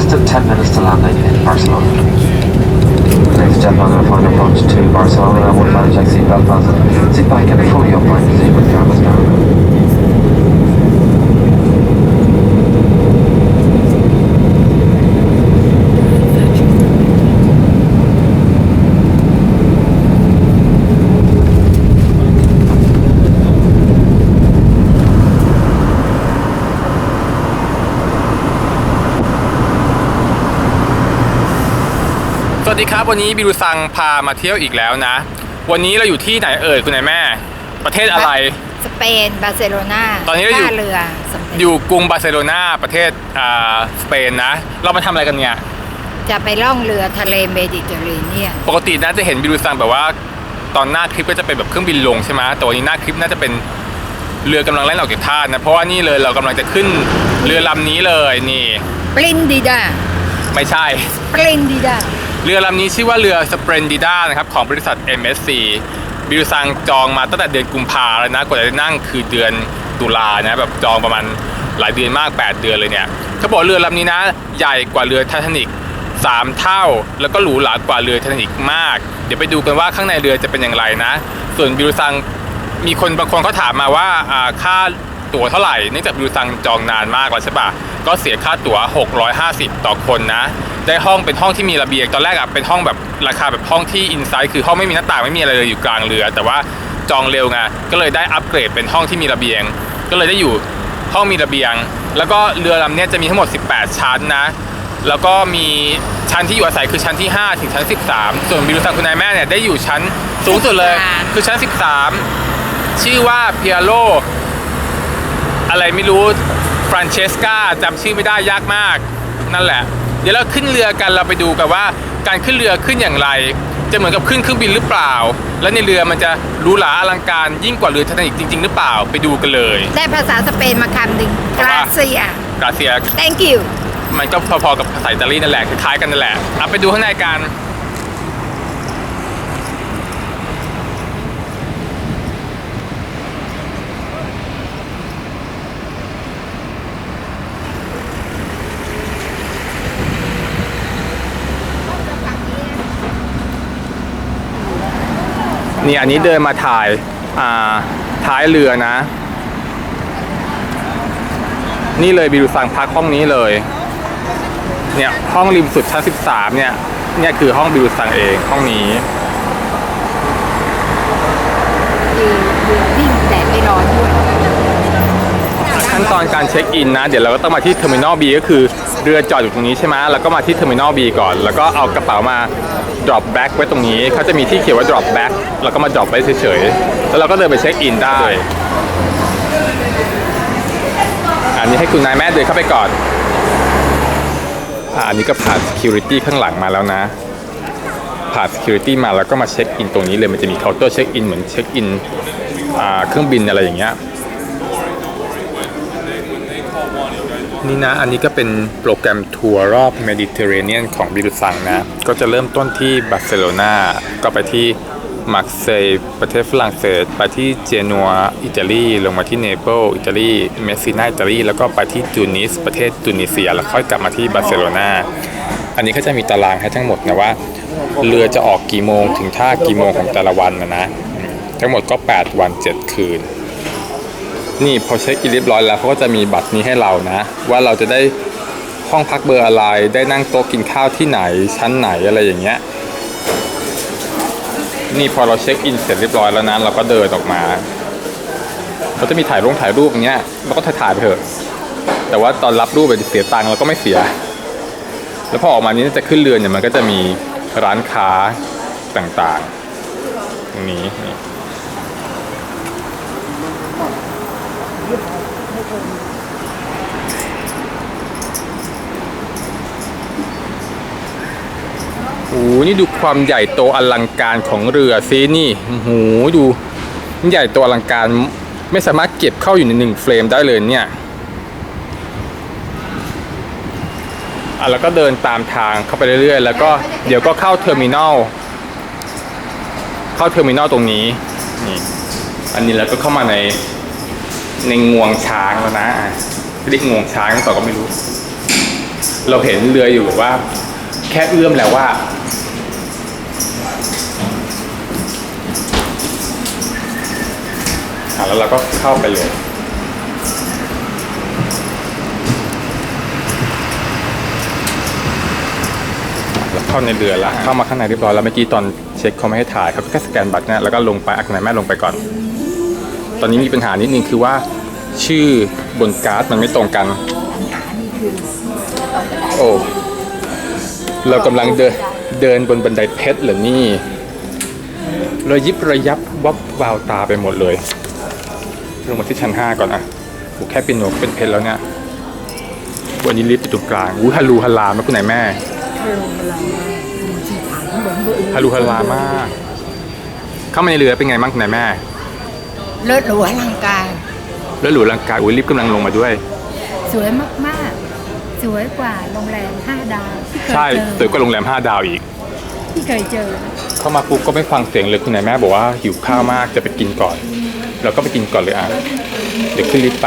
Less than 10 minutes to landing in Barcelona. Ladies and gentlemen, final approach to Barcelona. I would manage like seatbelt fasten. Sit back and fully upright. With ดีครับวันนี้บิรุซังพามาเที่ยวอีกแล้วนะ วันนี้เราอยู่ที่ไหนเอ่ยคุณนายแม่ ประเทศอะไร สเปนบาร์เซโลนาตอนนี้เราอยู่ท่าเรือสเปนอยู่กรุงบาร์เซโลนาประเทศอ่าสเปนนะ เรามาทำอะไรกันเนี่ย จะไปล่องเรือทะเลเมดิเตอร์เรเนียนปกติน่าจะเห็นบิรุซังแบบว่า ตอนหน้าคลิปก็จะเป็นแบบเครื่องบินลงใช่ไหมแต่วันนี้หน้าคลิปน่าจะเป็นเรือกำลังแล่นออกจากท่านะ เพราะว่านี่เลยเรากำลังจะขึ้นเรือลำนี้เลยนี่ปลินดิดาไม่ใช่ปลินดิดา เรือลำนี้ชื่อว่าเรือ Splendida นะครับของบริษัท MSC บิวซังจองมาตั้งแต่เดือนกุมภาแล้วนะกว่าจะได้นั่งคือเดือนตุลานะแบบจองประมาณหลายเดือนมาก 8 เดือนเลยเนี่ยเขาบอกเรือลำนี้นะ ใหญ่กว่าเรือไททานิก3 เท่า แล้วก็หรูหรากว่าเรือไททานิกมาก เดี๋ยวไปดูกันว่าข้างในเรือจะเป็นอย่างไรนะ ส่วนบิวซังมีคนบางคนเขาถามมาว่าอ่าค่าตั๋วเท่าไหร่เนื่องจากบิวซังจองนานมากแล้วใช่ปะก็เสียค่าตั๋ว 650 ต่อคนนะ ได้ห้องเป็นห้องที่มีระเบียงตอนแรกอะเป็นห้องแบบราคาแบบห้องที่อินไซด์คือห้องไม่มีหน้าต่างไม่มีอะไรเลยอยู่กลางเรือ แต่ว่าจองเร็วไงก็เลยได้อัปเกรดเป็นห้องที่มีระเบียง ก็เลยได้อยู่ห้องมีระเบียง แล้วก็เรือลำเนี้ยจะมีทั้งหมด 18 ชั้นนะ แล้วก็มีชั้นที่อยู่อาศัยคือชั้นที่ 5 ถึงชั้น 13 ส่วนบิลูซังคุณนายแม่เนี่ยได้อยู่ชั้นสูงสุดเลยคือชั้น 13 ชื่อว่าเพียโลอะไรไม่รู้ฟรานเชสกาจำชื่อไม่ได้ยากมาก นั่นแหละ เดี๋ยวเราขึ้นเรือกันเราไปดูกันว่า การขึ้นเรือขึ้นอย่างไร จะเหมือนกับขึ้นเครื่องบินหรือเปล่า แล้วในเรือมันจะหรูหราอลังการยิ่งกว่าเรือไททานิกจริง ๆ หรือเปล่าไปดูกันเลย ได้ภาษาสเปนมาคำหนึ่งกราเซียกราเซีย thank you มันก็พอๆกับภาษาอิตาลีนั่นแหละคล้ายๆกันนั่นแหละเอาไปดูข้างในกัน นี่อันนี้เดินมาถ่ายอ่าท้ายเรือนะ นี่เลยบิรูซังพักห้องนี้เลย เนี่ยห้องริมสุดชั้น13 เนี่ย เนี่ยคือห้องบิรูซังเองห้องนี้ดีดีที่แดดไม่ร้อนด้วยขั้นตอนการเช็คอินนะ เดี๋ยวเราก็ต้องมาที่เทอร์มินอล B ก็คือเรือจอดอยู่ตรงนี้ใช่ไหมแล้วก็มาที่เทอร์มินอล B ก่อน แล้วก็เอากระเป๋ามา drop back ไว้ตรงนี้เขาจะมีที่เขียนว่า drop back แล้วก็มา drop ไว้เฉยๆ แล้วเราก็เดินไปเช็คอินได้ อันนี้ให้คุณนายแม่เดินเข้าไปก่อนอ่าอันนี้ก็ผ่าน security ข้างหลังมาแล้วนะผ่าน security มาแล้วก็มาเช็คอินตรงนี้เลยมันจะมีเคาน์เตอร์เช็คอินเหมือนเช็คอินอ่าเครื่องบินอะไรอย่างเงี้ย นี่นะ อันนี้ก็เป็นโปรแกรมทัวร์รอบเมดิเตอร์เรเนียนของบิลซังนะ ก็จะเริ่มต้นที่บาร์เซโลนาก็ไปที่มาร์เซย์ประเทศฝรั่งเศส ไปที่เจนัวอิตาลีลงมาที่เนเปิลอิตาลีเมสซินาอิตาลีแล้วก็ไปที่ตูนิสประเทศตูนิเซีย แล้วค่อยกลับมาที่บาร์เซโลนาอันนี้ก็จะมีตารางให้ทั้งหมดนะว่า เรือจะออกกี่โมงถึงท่ากี่โมงของแต่ละวันนะนะ ทั้งหมดก็ 8 วัน 7 คืน นี่พอเช็คอินเรียบร้อยแล้วเขาก็จะมีบัตรนี้ให้เรานะ ว่าเราจะได้ห้องพักเบอร์อะไร ได้นั่งโต๊ะกินข้าวที่ไหนชั้นไหนอะไรอย่างเงี้ยนี่พอเราเช็คอินเสร็จเรียบร้อยแล้วนะเราก็เดินออกมาเขาจะมีถ่ายรูปถ่ายรูปอย่างเงี้ยเราก็ถ่ายถ่ายไปเถอะ แต่ว่าตอนรับรูปไปเสียตังค์เราก็ไม่เสีย แล้วพอออกมานี้จะขึ้นเรือเนี่ยมันก็จะมีร้านค้าต่างๆตรงนี้นี่ โอ้หนี่ดูความใหญ่โตอลังการของเรือซินี่โอ้โหดูใหญ่โตอลังการไม่สามารถเก็บเข้าอยู่ในหนึ่งเฟรมได้เลยเนี่ยอะแล้วก็เดินตามทางเข้าไปเรื่อยๆ แล้วก็เดี๋ยวก็เข้าเทอร์มินอลเข้าเทอร์มินอลตรงนี้นี่อันนี้แล้วก็เข้ามาใน ในงวงช้างแล้วนะเรียกงวงช้างหรือเปล่าก็ไม่รู้ เราเห็นเรืออยู่แบบว่า แค่เอื้อมแล้วว่า แล้วเราก็เข้าไปเลยเข้าในเรือล้วเข้ามาข้างในเรียบร้อยแล้วเมื่อกี้ตอนเช็คเขาไม่ให้ถ่ายเขาก็แค่สแกนบัตรนะแล้วก็ลงไปอักไหนแม่ลงไปก่อน ตอนนี้มีปัญหานิดนึงคือว่าชื่อบนการ์ดมันไม่ตรงกัน โอ้ เรากำลังเดินเดินบนบันไดเพชรเหรอนี่ระยิบระยับวับวาวตาไปหมดเลย ลงมาที่ชั้นห้าก่อนอะโอ้แค่เป็นหนวกเป็นเพชรแล้วเนี่ย วันนี้ลิฟต์อยู่ตรงกลางอู้ฮัลลูฮัลลามาคุณไหนแม่ฮัลลูฮัลลามาก เข้ามาในเรือเป็นไงบ้างคุณไหนแม่ เลิศหรูอลังการ แล้วหลูลังกายอุ้ยลิฟต์กำลังลงมาด้วย สวยมากๆ สวยกว่าโรงแรมห้าดาวที่เคยใช่เจสวยอกว่าโรงแรม 5 ดาวอีก ที่เคยเจอ เข้ามาปุ๊บก็ไม่ฟังเสียงเลยคุณนายแม่บอกว่าหิวข้าวมากจะไปกินก่อน เราก็ไปกินก่อนเลยอะ เดี๋ยวขึ้นลิฟต์ไป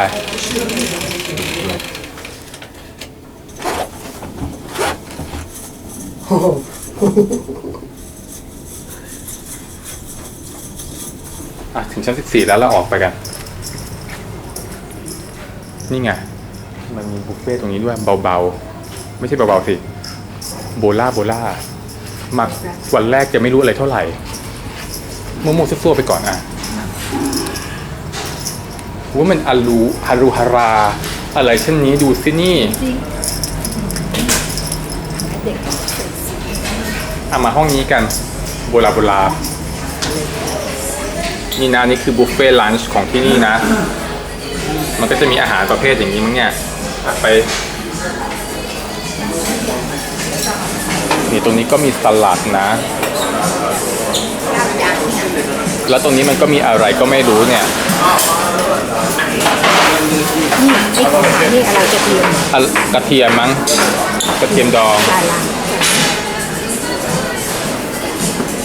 อ่ะถึงชั้น14แล้วเราออกไปกัน นี่ไง มันมีบุฟเฟ่ตรงนี้ด้วยเบาๆ ไม่ใช่เบาๆสิ โบล่าโบล่ามาวันแรกจะไม่รู้อะไรเท่าไหร่มั่วๆซั่วๆไปก่อนอะว่ามันอารูฮารุฮารา อะไรเช่นนี้ดูสินี่จริงเด็กเอามาห้องนี้กัน โบราโบรา นี่นะนี่คือบุฟเฟ่ต์ลันช์ของที่นี่นะ มันก็จะมีอาหารประเภทอย่างนี้มั้งเนี่ยไป นี่ตรงนี้ก็มีสลัดนะ แล้วตรงนี้มันก็มีอะไรก็ไม่รู้เนี่ย นี่ไอ้ของนี่อะไรกระเทียมอะกระเทียมมั้ง กระเทียมดองดารา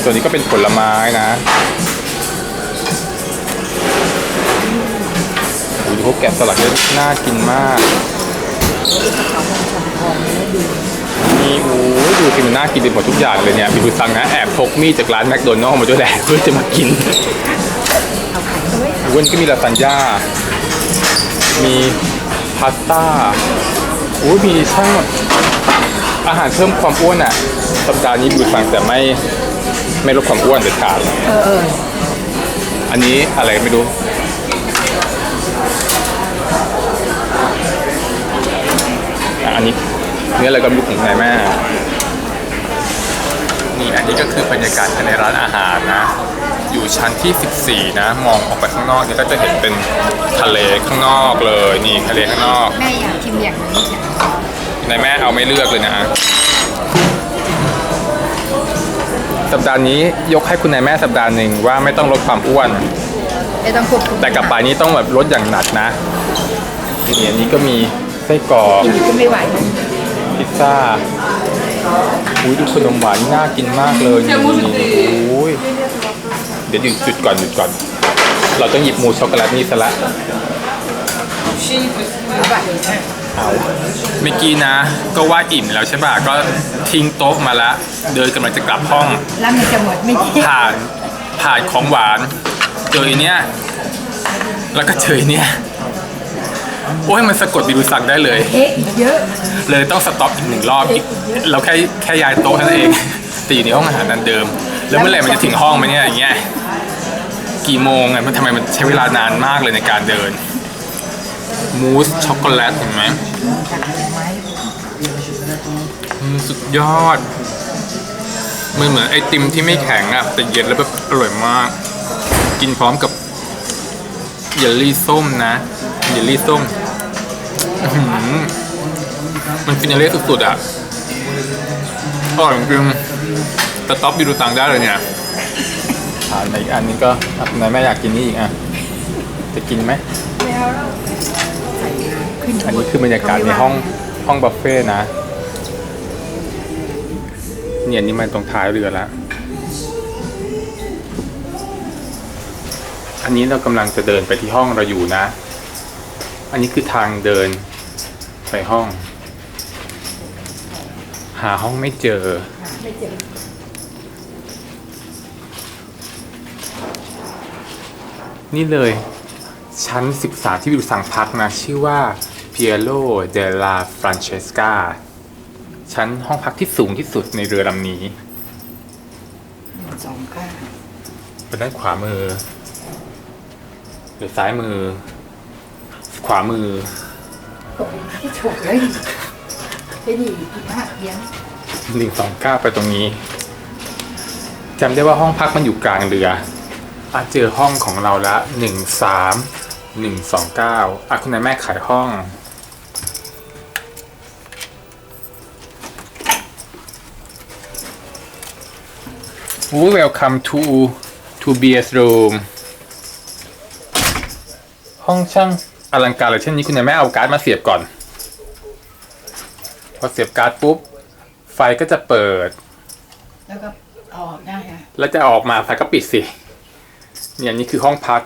ส่วนนี้ก็เป็นผลไม้นะ วกแกะสลักเนี่ยน่ากินมากนี่โอ้ยดูสิมันน่ากินไปหมดทุกอย่างเลยเนี่ยพี่ดูซังนะแอบพกมีดจากร้านแมคโดนัลล์มาด้วยแหละเพื่อจะมากินเอาไข่ด้วยวันนี้ก็มีลาซานญ่า มีพาสต้าโอ้ยมีช่างอาหารเพิ่มความอ้วนอะ สัปดาห์นี้บิวสั่งแต่ไม่ไม่ลดความอ้วนเด็ดขาด เออเอออันนี้อะไรไม่รู้ อะอันนี้เนื้ออะไรก็ไม่รู้ของไหนแม่นี่อันนี้ก็คือบรรยากาศภายในร้านอาหารนะ อยู่ชั้นที่ 14 นะ มองออกไปข้างนอกเนี่ยก็จะเห็นเป็นทะเลข้างนอกเลยนี่ทะเลข้างนอกแม่อยากชิมอย่างนี้จ้ะนายแม่เอาไม่เลือกเลยนะ สัปดาห์นี้ยกให้คุณนายแม่สัปดาห์หนึ่งว่าไม่ต้องลดความอ้วนไม่ต้องควบคุมแต่กลับไปนี้ต้องแบบลดอย่างหนักนะนี่อันนี้ก็มี ไส้กรอกกินก็ไม่ไหวนะพิซซ่าอุ้ยดูขนมหวานนี่น่ากินมากเลยนี่อุ้ยเดี๋ยวหยุดจุดก่อนหยุดก่อน เราต้องหยิบมูสช็อกโกแลตนี่ซะละเอาป่ะเอาเมื่อกี้นะ ก็ว่าอิ่มแล้วใช่ป่ะก็ทิ้งโต๊ะมาละเดินกำลังจะกลับห้องแล้วมันจะหมดไม่ใช่ผ่านผ่านของหวานเจอไอเนี้ยแล้วก็เจอไอเนี้ย โอ้ยมันสะกดบิดูสั่งได้เลย เอ๊ะอีกเยอะเลยต้องสต็อปอีกหนึ่งรอบอีกเราแค่แค่ย้ายโต๊ะเท่านั้นเองแต่อยู่ในห้องอาหารนั้นเดิม แล้วเมื่อไหร่มันจะถึงห้องไหมเนี่ยอย่างเงี้ยกี่โมงอะมันทำไมมันใช้เวลานานมากเลยในการเดิน มูสช็อกโกแลตเห็นไหมอืมสุดยอดมันเหมือนไอติมที่ไม่แข็งอะแต่เย็นแล้วแบบอร่อยมาก กินพร้อมกับ เยลลี่ส้มนะเยลลี่ส้มมันฟินาเล่สุดๆอะอร่อยจริงแต่ท็อปบิดูตังได้เลยเนี่ยอ่าอีกอันนี้ก็นายแม่อยากกินนี่อีกอะ จะกินไหมอันนี้คือบรรยากาศในห้องห้องบัฟเฟ่นะ เนี่ยนี่มันตรงท้ายเรือแล้ว อันนี้เรากำลังจะเดินไปที่ห้องเราอยู่นะ อันนี้คือทางเดินไปห้อง หาห้องไม่เจอ ไม่เจอนี่เลย ชั้น 13 ที่วิวสั่งพักนะ ชื่อว่า Piero della Francesca ชั้นห้องพักที่สูงที่สุดในเรือลำนี้สองข้างเป็นด้านขวามือ หรือซ้ายมือ ขวามือตกที่ถูกเลยเป็นอีกมากเลี้ยงหนึ่งสองเก้าไปตรงนี้จำได้ว่าห้องพักมันอยู่กลางเรืออะเจอห้องของเราละหนึ่งสามหนึ่งสองเก้าอะคุณนายแม่ขายห้อง Welcome to to BS room ห้องช่างอลังการเลยเช่นนี้คุณนายแม่เอาการ์ดมาเสียบก่อน พอเสียบการ์ดปุ๊บ ไฟก็จะเปิด แล้วก็ออกได้ค่ะแล้วจะออกมาไฟก็ปิดสิเนี่ยนี่คือห้องพัก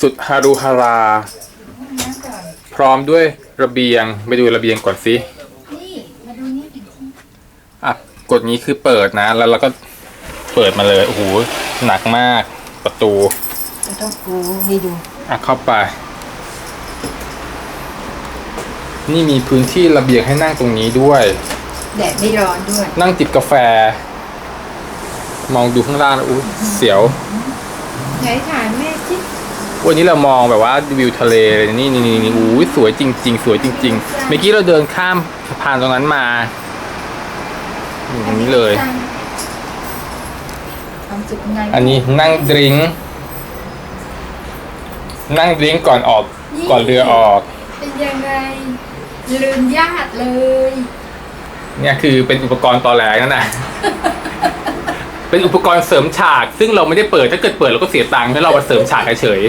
สุดฮารุฮาราน้ำก่อน พร้อมด้วยระเบียงไปดูระเบียงก่อนสินี่ มาดูนี่ดิอะกดนี้คือเปิดนะ แล้วเราก็เปิดมาเลยโอ้โหหนักมากประตู ไม่ต้องกูนี่ดู อะเข้าไป นี่มีพื้นที่ระเบียงให้นั่งตรงนี้ด้วย แดดไม่ร้อนด้วย นั่งจิบกาแฟ มองดูข้างล่างแล้วอุ้ยเสียวไหนถ่ายแม่ชิวันนี้เรามองแบบว่าวิวทะเลเลยนี่นี่นี่นี่อู้ยสวยจริง ๆ สวยจริง ๆ เมื่อกี้เราเดินข้ามสะพานตรงนั้นมาอย่างนี้เลย ความสุขไงอันนี้นั่งดริงก์นั่งดริงก์ก่อนออกก่อนเรือออก เป็นยังไง ลืมญาติเลย เนี่ยคือเป็นอุปกรณ์ตอแหลนั่นน่ะ เป็นอุปกรณ์เสริมฉาก ซึ่งเราไม่ได้เปิดถ้าเกิดเปิดเราก็เสียตังค์ให้เรามาเสริมฉากเฉย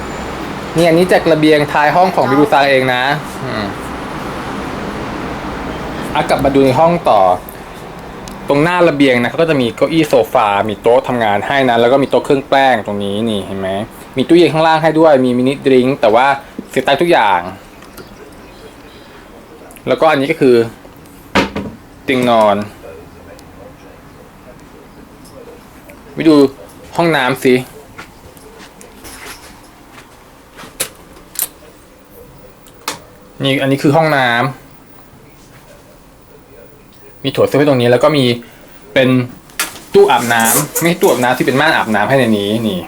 ๆเนี่ยอันนี้จากระเบียงท้ายห้องของบิรูซาเองนะอืมอะกลับมาดูในห้องต่อ ตรงหน้าระเบียงนะเขาก็จะมีเก้าอี้โซฟา มีโต๊ะทำงานให้นะ แล้วก็มีโต๊ะเครื่องแป้งตรงนี้นี่เห็นไหมมีตู้เย็นข้างล่างให้ด้วย มีมินิดริงก์แต่ว่าเสียตังค์ทุกอย่าง แล้วก็อันนี้ก็คือเตียงนอน ไปดูห้องน้ำสินี่อันนี้คือห้องน้ำมีโถส้วมไว้ตรงนี้แล้วก็มีเป็นตู้อาบน้ำไม่ใช่ตู้อาบน้ำที่เป็นม่านอาบน้ำให้ในนี้นี่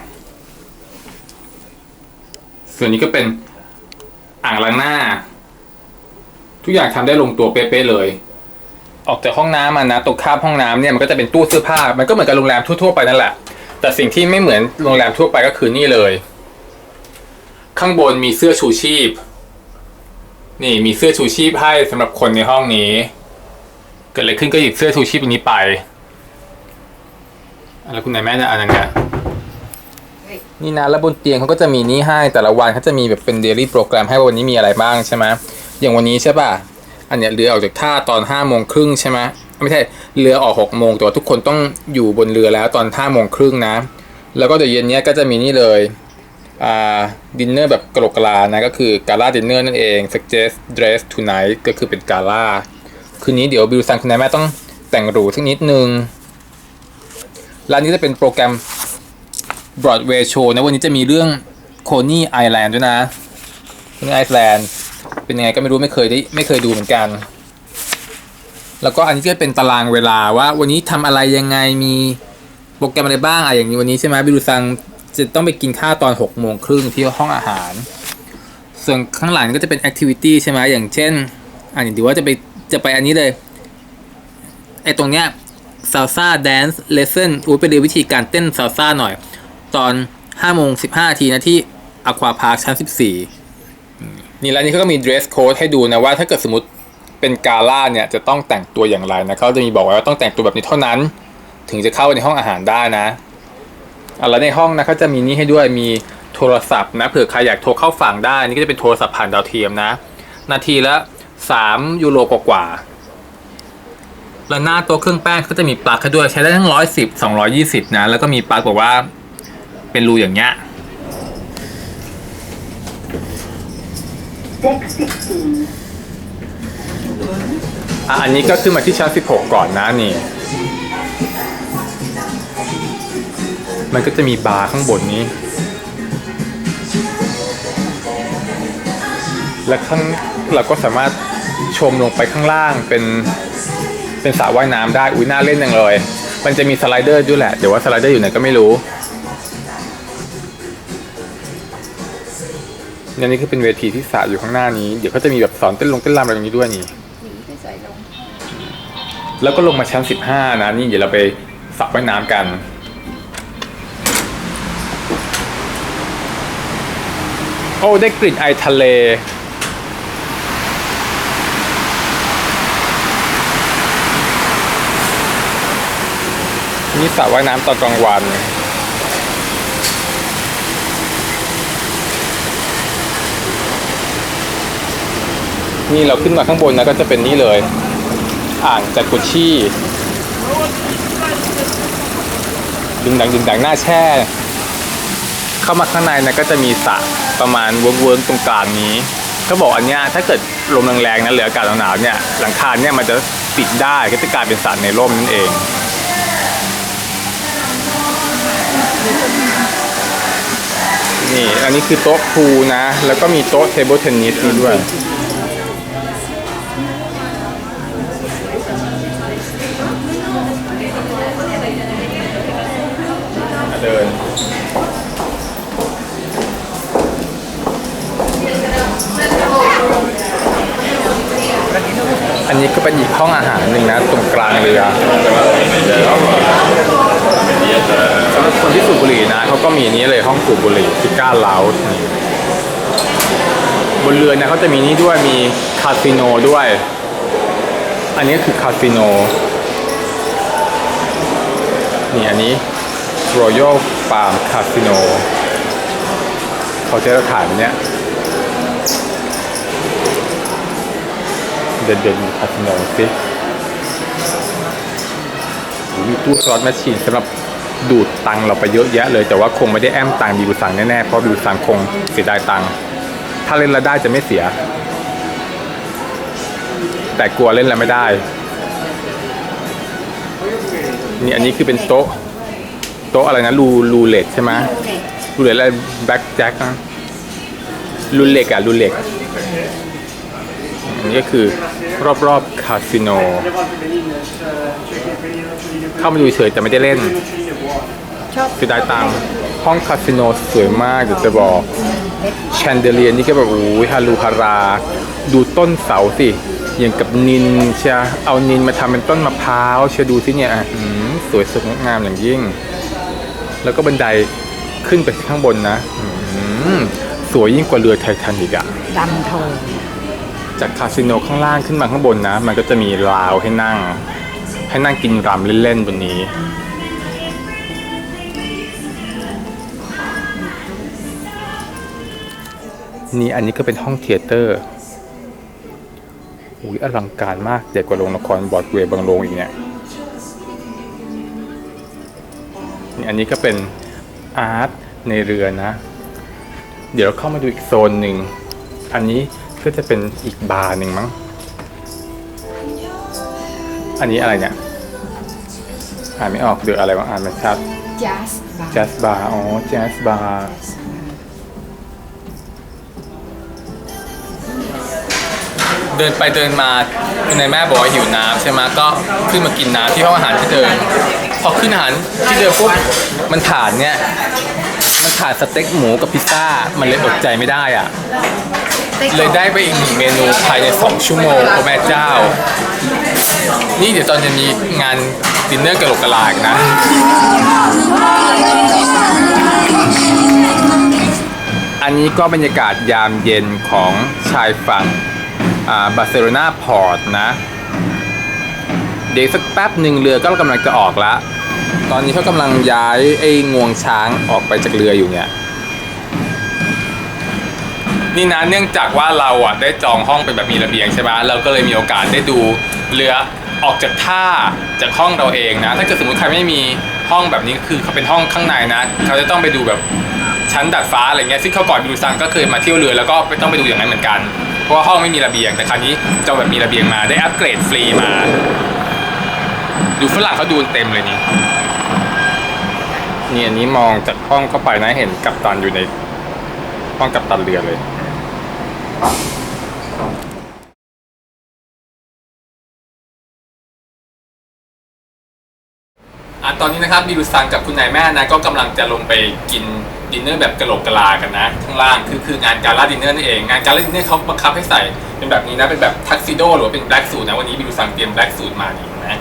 ส่วนนี้ก็เป็นอ่างล้างหน้า ทุกอย่างทำได้ลงตัวเป๊ะๆเลย ออกจากห้องน้ำมานะตรงข้ามห้องน้ำเนี่ยมันก็จะเป็นตู้เสื้อผ้า มันก็เหมือนกับโรงแรมทั่วๆไปนั่นแหละ แต่สิ่งที่ไม่เหมือนโรงแรมทั่วไปก็คือนี่เลย ข้างบนมีเสื้อชูชีพ นี่มีเสื้อชูชีพให้สำหรับคนในห้องนี้ เกิดอะไรขึ้นก็หยิบเสื้อชูชีพตรงนี้ไปอะแล้วคุณนายแม่จะอ่านยังไงนี่นะแล้วบนเตียงเขาก็จะมีนี่ให้แต่ละวันเขาจะมีแบบเป็นเดลี่โปรแกรมให้ว่าวันนี้มีอะไรบ้างใช่ไหม อย่างวันนี้ใช่ป่ะ อันเนี้ยเรือออกจากท่าตอนห้าโมงครึ่งใช่ไหมไม่ใช่เรือออกหกโมงแต่ว่าทุกคนต้องอยู่บนเรือแล้วตอนห้าโมงครึ่งนะ แล้วก็เดี๋ยวเย็นนี้ก็จะมีนี่เลยอ่าดินเนอร์แบบกระโหลกกลานะก็คือกาล่าดินเนอร์นั่นเอง suggest dress tonight ก็คือเป็นกาล่าคืนนี้เดี๋ยวบิวซังคุณนายแม่ต้องแต่งหรูสักนิดนึงร้านนี้จะเป็นโปรแกรม Broadway Show นะวันนี้จะมีเรื่องโคนี่ไอแลนด์ด้วยนะโคนี่ไอแลนด์ เป็นยังไงก็ไม่รู้ไม่เคยได้ไม่เคยดูเหมือนกัน แล้วก็อันนี้ก็เป็นตารางเวลาว่า วันนี้ทำอะไรยังไงมีโปรแกรมอะไรบ้างอะอย่างนี้วันนี้ใช่ไหมบิรูซังจะต้องไปกินข้าวตอน6กโมงครึ่งที่ห้องอาหาร ส่วนข้างหลังก็จะเป็นแอคทิวิตี้ใช่ไหมอย่างเช่นอันนี้ถือว่าจะไปจะไปอันนี้เลยไอตรงเนี้ยซา l ซ่าแดนซ์เลสเซนอุ้ยไปเรียนวิธีการเต้นซา l ซ่าหน่อย ตอน5โมง15นาทีนะที่อควาพาร์คชั้น 14 นี่แล้วนี่เขาก็มี dress code ให้ดูนะว่าถ้าเกิดสมมติเป็นกาล่าเนี่ยจะต้องแต่งตัวอย่างไรนะเขาจะมีบอกไว้ว่าต้องแต่งตัวแบบนี้เท่านั้น ถึงจะเข้าในห้องอาหารได้นะอะแล้วในห้องนะเขาจะมีนี่ให้ด้วยมีโทรศัพท์นะเผื่อใครอยากโทรเข้าฝั่งได้นี่ก็จะเป็นโทรศัพท์ผ่านดาวเทียมนะ นาทีละ 3 ยูโรกว่าๆแล้วหน้าต๊ะเครื่องแป้งก็จะมีปลั๊กให้ด้วยใช้ได้ทั้งร้อยสิบสองร้อยี่สิบนะ แล้วก็มีปลั๊กบอกว่าเป็นรูอย่างเงี้ย Deck 16. อะอันนี้ก็ขึ้นมาที่ชั้น16 ก่อนนะนี่ มันก็จะมีบาร์ข้างบนนี้ และข้างเราก็สามารถชมลงไปข้างล่างเป็นเป็นสระว่ายน้ำได้ อุ้ยน่าเล่นจังเลย มันจะมีสไลเดอร์ด้วยแหละ เดี๋ยวว่าสไลเดอร์อยู่ไหนก็ไม่รู้ เนี่ยนี่คือเป็นเวทีที่สระอยู่ข้างหน้านี้ เดี๋ยวเขาจะมีแบบสอนเต้นลงเต้นรำอะไรตรงนี้ด้วยนี่แล้วก็ลงมาชั้น 15 นะ นี่เดี๋ยวเราไปสระว่ายน้ำกัน โอ้ ได้กลิ่นไอทะเล นี่สระว่ายน้ำตอนกลางวัน นี่เราขึ้นมาข้างบนนะก็จะเป็นนี่เลย อ่างจากุชชี่ดึงดังดึงดังหน้าแช่ เข้ามาข้างในนะก็จะมีสระประมาณเวิร์กๆตรงกลางนี้ก็บอกอันเนี้ยถ้าเกิดลมแรงๆนะหลืออากาศหนาวๆเนี่ยหลังคาเนี่ยมันจะปิดได้ก็จะกลายเป็นสระในร่มนั่นเองนี่ อันนี้คือโต๊ะพูนะ แล้วก็มีโต๊ะเทเบิลเทนนิสนี่ด้วย อันนี้ก็เป็นอีกห้องอาหารหนึ่งนะตรงกลางเรือสำหรับคนที่สูบบุหรี่นะเขาก็มีนี้เลยห้องสูบบุหรี่ที่ก้าเลาส์บนเรือนี่ยเขาจะมีนี่ด้วยมีคาสิโนด้วย อันนี้คือคาสิโนนี่อันนี้ Royal Palm Casino เขาจะถ่ายแบบเนี้ย เด่นๆคาสิโนสิโอ้โหมีตู้สล็อตแมชชีนสำหรับดูดตังค์เราไปเยอะแยะเลย แต่ว่าคงไม่ได้แอมตังค์บิวสังแน่ๆ เพราะบิวสังคงเสียดายตังค์ถ้าเล่นแล้วได้จะไม่เสีย แต่กลัวเล่นแล้วไม่ได้ นี่อันนี้คือเป็นโต๊ะ โต๊ะอะไรนะรูรูเล็กใช่ไหมรูเล็กอะไรแบ็กแจ็คนะรูเล็กอะรูเล็ก อันนี้ก็คือรอบๆคาสิโนเข้ามาดูเฉยแต่ไม่ได้เล่นชอบเสียดายตังห้องคาสิโนสวยมากเดี๋ยวจะบอกแชนเดเลียนนี่ก็แบบโอ้ยฮารูฮารา ดูต้นเสาสิอย่างกับนินเชียเอานินมาทำเป็นต้นมะพร้าวเชียดูสิเนี่ยอะสวยสดงดงามอย่างยิ่ง แล้วก็บันไดขึ้นไปข้างบนนะสวยยิ่งกว่าเรือไททานิกอะดำทอง จากคาสิโนข้างล่างขึ้นมาข้างบนนะ มันก็จะมีลาวให้นั่ง ให้นั่งกินรำเล่นๆบนนี้ นี่อันนี้ก็เป็นห้องเทยเตอร์อุ้ยอลังการมากใหญ่กว่าโรงละครบอดเวย์บางโรงอีกเนี่ยนี่อันนี้ก็เป็นอาร์ตในเรือนะ เดี๋ยวเราเข้ามาดูอีกโซนหนึ่ง อันนี้ ก็จะเป็นอีกบาร์หนึ่งมั้ง อันนี้อะไรเนี่ย อ่านไม่ออกเดืออะไรวะอ่านไม่ชัดจัสบาแจ๊สบาร์อ๋อแจ๊สบาร์เดินไปเดินมาในแม่บอกว่าหิวน้ำใช่ไหมก็ขึ้นมากินน้ำที่ห้องอาหารที่เดิมพอขึ้นอาหารที่เดิมปุ๊บมันถาดเนี่ย มันถาดสเต็กหมูกับพิซซ่า มันเลยอดใจไม่ได้อะ เลยได้ไปอีกหนึ่งเมนูภายใน2ชั่วโมงโอ้แม่เจ้า นี่เดี๋ยวตอนจะมีงานดินเนอร์กะโหลกกะลาอีกนะ อันนี้ก็บรรยากาศยามเย็นของชายฝั่งอ่าบาร์เซโลนาพอร์ตนะ เดี๋ยวสักแป๊บหนึ่งเรือก็กำลังจะออกแล้วตอนนี้เขากำลังย้ายไอ้งวงช้างออกไปจากเรืออยู่เนี่ย นี่นะเนื่องจากว่าเราอะได้จองห้องเป็นแบบมีระเบียงใช่ไหมเราก็เลยมีโอกาสได้ดูเรือออกจากท่าจากห้องเราเองนะ ถ้าเกิดสมมติใครไม่มีห้องแบบนี้คือเขาเป็นห้องข้างในนะ เขาจะต้องไปดูแบบชั้นดาดฟ้าอะไรเงี้ยซึ่งเขาก่อนไปดูซังก็เคยมาเที่ยวเรือแล้วก็ไปต้องไปดูอย่างนั้นเหมือนกัน เพราะว่าห้องไม่มีระเบียงแต่คราวนี้จองแบบมีระเบียงมาได้อัปเกรดฟรีมา ดูฝรั่งเขาดูเต็มเลยนี่นี่อันนี้มองจากห้องเข้าไปนะเห็นกัปตันอยู่ในห้องกัปตันเรือเลย อะตอนนี้นะครับมีรุซังกับคุณนายแม่นะก็กำลังจะลงไปกินดินเนอร์แบบกะโหลกกะลากันนะข้างล่างคือคืองานการ่าดินเนอร์นั่นเองงานการ่าดินเนอร์เขาบังคับให้ใส่เป็นแบบนี้นะเป็นแบบทักซิโดหรือว่าเป็นแบล็กสูทนะวันนี้มีรุซังเตรียมแบล็กสูทมาดีนะ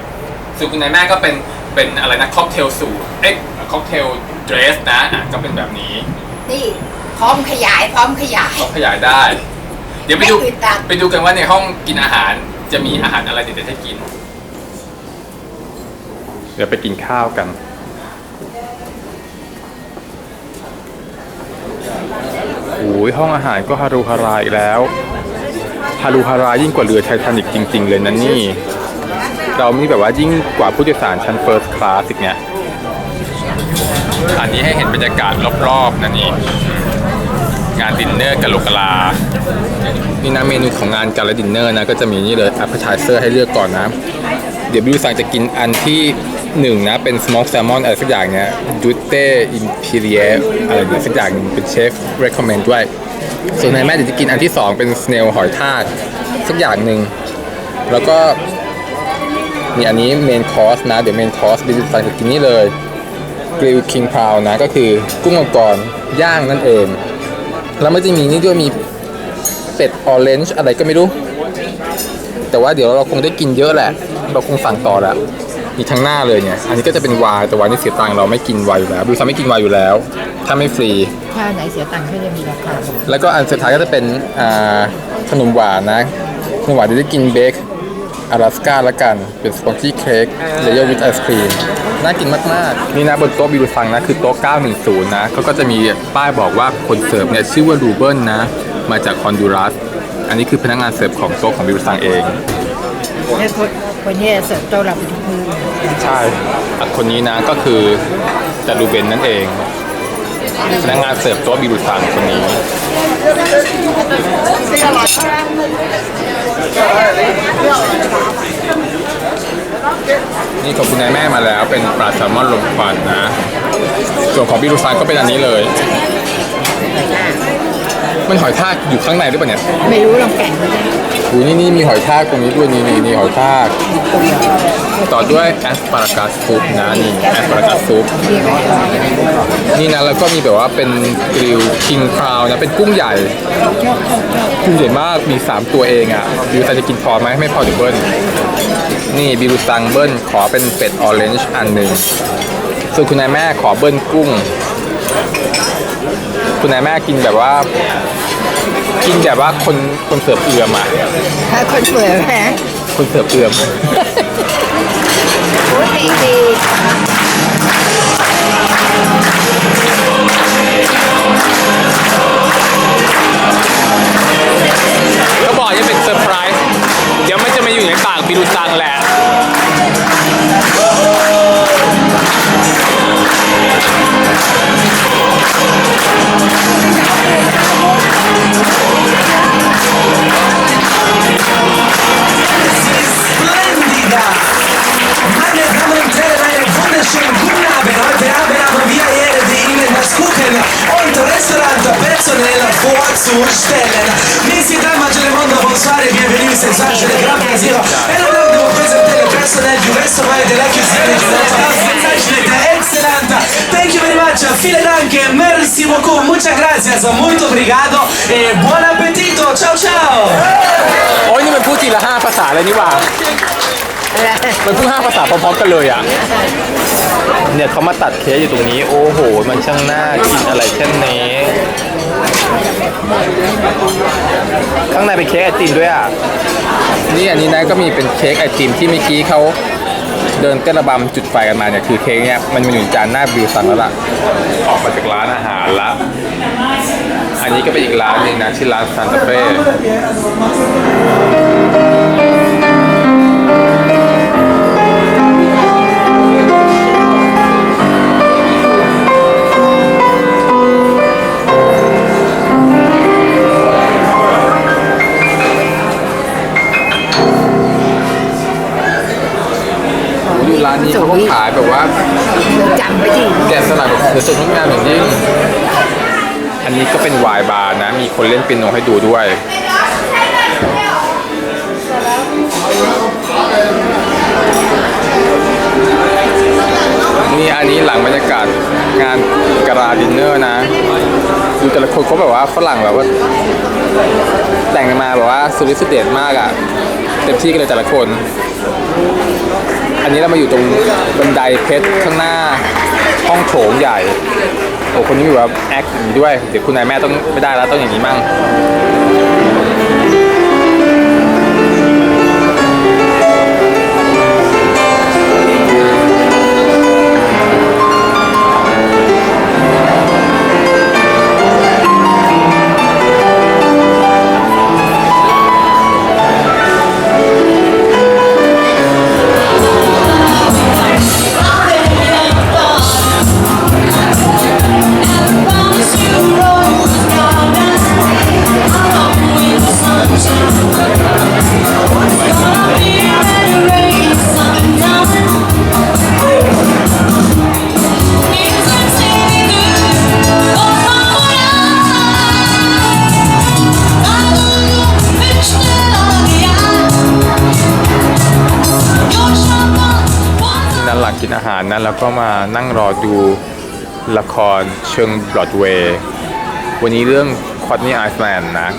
ส่วนคุณนายแม่ก็เป็นเป็นอะไรนะค็อกเทลสูทเอ๊ะค็อกเทลเดรสนะอะก็เป็นแบบนี้นี่พร้อมขยายพร้อมขยาย ก็ขยายได้ เดี๋ยวไปดูไม่อึดอัด ไปดูกันว่าในห้องกินอาหารจะมีอาหารอะไรเด็ดๆให้กิน เดี๋ยวไปกินข้าวกัน โอ้ยห้องอาหารก็ฮารุฮาราอีกแล้วฮารุฮารายิ่งกว่าเรือไททานิกจริง ๆ เลยนะนี่ เรามีแบบว่ายิ่งกว่าผู้โดยสารชั้นเฟิร์สคลาสอีกเนี่ย อันนี้ให้เห็นบรรยากาศรอบๆนะนี่ งานดินเนอร์กะโหลกกะลา นี่นะเมนูของงานการละดินเนอร์นะก็จะมีนี่เลย appetizer ให้เลือกก่อนนะ เดี๋ยวบิวสั่งจะกินอันที่หนึ่งนะ เป็น smoke salmon อะไรสักอย่างเนี้ย Dute Imperial อะไรเนี่ยสักอย่างเป็นเชฟ recommend ด้วย ส่วนนายแม่เดี๋ยวจะกินอันที่สองเป็น snail หอยทากสักอย่างหนึ่ง แล้วก็มีอันนี้ main course นะ เดี๋ยว main course บิวสั่งจะกินนี่เลย grill king prow นะ ก็คือกุ้งมังกรย่างนั่นเอง แล้วมันจะมีนี่ด้วยมี เป็ดออเรนจ์อะไรก็ไม่รู้ แต่ว่าเดี๋ยวเราคงได้กินเยอะแหละ เราคงสั่งต่อแหละมีทั้งหน้าเลยเนี่ย อันนี้ก็จะเป็นวายแต่วายนี่เสียตังค์เราไม่กินวายอยู่แล้วบิวซัมไม่กินวายอยู่แล้ว ถ้าไม่ฟรี ถ้าไหนเสียตังค์ก็จะมีราคาแล้วก็อันสุดท้ายก็จะเป็นอ่าขนมหวานนะขนมหวานเดี๋ยวจะกินเบค阿拉สกาละกัน เป็นสปอนจี้เค้กเลเยอร์วิ h ไอศครีมน่ากินมาก ๆ นี่นะบนโต๊ะบิวซังนะ คือโต๊ะ 910 นะเขาก็จะมีป้ายบอกว่าคนเสิร์ฟเนี่ย ชื่อว่ารูเบิลนะ มาจากคอนดูรัส อันนี้คือพนักงานเสิร์ฟของโต๊ะของบิวซังเอง แล้วคนคนนี้เสิร์ฟโต๊ะเราไปทุกมือใช่คนนี้นะก็คือจารูเบนนั่นเอง พนักงานเสิร์ฟโต๊ะบิวซังคนนี้ นี่ของคุณนายแม่มาแล้วเป็นปลาแซลมอนลมควันนะ ส่วนของบิรูซานก็เป็นอันนี้เลย มันหอยทากอยู่ข้างในหรือเปล่าเนี่ยไม่รู้ลองแก่งดูได้อูนี่นี่มีหอยทากตรงนี้ด้วยนี่นี่นี่หอยทากต่อด้วยแอสปารากัสซุปนะนี่แอสปารากัสซุปเรียกว่านี่นะแล้วก็มีแบบว่าเป็นกริลคิงคราวนะเป็นกุ้งใหญ่กุ้งใหญ่มากมี 3 ตัวเองอะบิวซันจะกินพอไหมไม่พอเดี๋ยวเบิ้ลนี่บิวซังเบิ้ลขอเป็นเป็ดออเรนจ์อันหนึ่งส่วนคุณนายแม่ขอเบิ้ลกุ้ง คุณนายแม่กินแบบว่า กินแบบว่าคนคนเสิร์ฟเอือมอะถ้าคนเปิดแหมคนเสิร์ฟเอือมโอ้ดีดีก็บอกจะเป็นเซอร์ไพรส์เดี๋ยวมันจะมาอยู่ในปากบิวซังแหละ und Restaurant personell vorzustellen. Messi Dama del Mondo, bonsoir et bienvenue, c'est ça, j'ai le grand plaisir et l'honneur de vous présenter le personnel du restaurant et de la cuisine de notre Aufzeichnete. Excellente. Thank you very much. Vielen Dank. Merci beaucoup. Muchas gracias. Muito obrigado. E buon appetito. Ciao ciao. โอ้ยนี่มันพูดทีละห้าภาษาเลยนี่หว่า มันพูดห้าภาษาพร้อมๆกันเลยอะ เนี่ยเขามาตัดเค้กอยู่ตรงนี้ โอ้โห มันช่างน่ากินอะไรเช่นนี้ ข้างในเป็นเค้กไอติมด้วยอะ นี่อันนี้นะก็มีเป็นเค้กไอติมที่เมื่อกี้เขาเดินเต้นระบำจุดไฟกันมาเนี่ยคือเค้กเนี่ยมันมาอยู่ในจานหน้าบิวซังแล้วล่ะ ออกมาจากร้านอาหารละ อันนี้ก็เป็นอีกร้านหนึ่งนะชื่อร้านซานตาเฟ่ ก็ขายแบบว่าจำไปที่แกะสลักแบบสวยๆงดงามอย่างยิ่งอันนี้ก็เป็นวายบาร์นะ มีคนเล่นเปียโนให้ดูด้วย นี่อันนี้หลังบรรยากาศงานกราดินเนอร์นะ ดูแต่ละคนเขาแบบว่าฝรั่งแบบว่า แต่งกันมาแบบว่าสุริสุดเดชมากอะ่ะ เต็มที่กันเลยแต่ละคน อันนี้เรามาอยู่ตรงบันไดเพชรข้างหน้า ห้องโถงใหญ่ โอ้คนนี้มีแบบแอคด้วย เดี๋ยวคุณนายแม่ต้องไม่ได้แล้วต้องอย่างนี้มั่ง ละครเชิงบรอดเวย์วันนี้เรื่องคอตนี่ไอซ์แมนนะ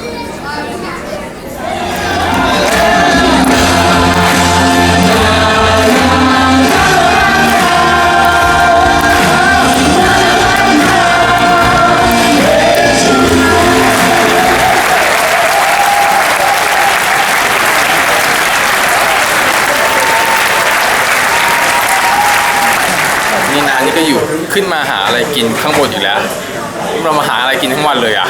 อะไรกินข้างบนอีกแล้ว เรามาหาอะไรกินทั้งวันเลยอะ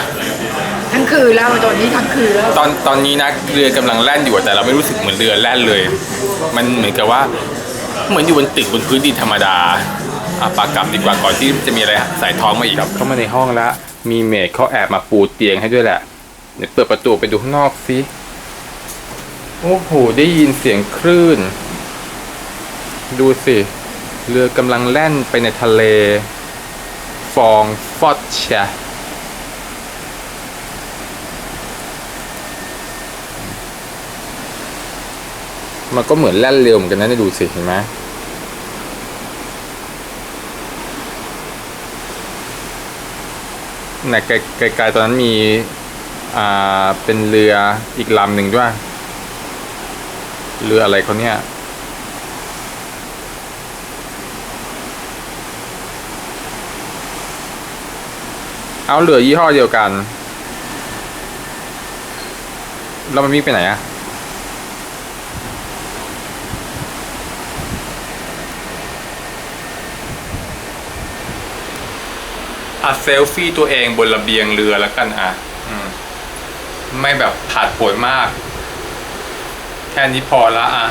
ทั้งคืนแล้วตอนนี้ทั้งคืนแล้วตอนตอนนี้นะเรือกำลังแล่นอยู่อะแต่เราไม่รู้สึกเหมือนเรือแล่นเลย มันเหมือนกับว่า เหมือนอยู่บนตึกบนพื้นดินธรรมดาอะปากกลับดีกว่าก่อนที่จะมีอะไรใส่ท้องมาอีกครับ เข้ามาในห้องแล้ว มีเมดเขาแอบมาปูเตียงให้ด้วยแหละเดี๋ยวเปิดประตูไปดูข้างนอกสิโอ้โห ได้ยินเสียงคลื่น ดูสิ เรือกำลังแล่นไปในทะเล ฟองฟอดแชะมันก็เหมือนแล่นเร็วเหมือนกันนะนี่ดูสิเห็นไหมในไกลๆตอนนั้นมีอ่าเป็นเรืออีกลำหนึ่งด้วย เรืออะไรเขาเนี่ย เอาเรือยี่ห้อเดียวกัน แล้วมันวิ่งไปไหนอะอะเซลฟี่ตัวเองบนระเบียงเรือแล้วกันอะอมไม่แบบผาดโผนมาก แค่นี้พอละอะ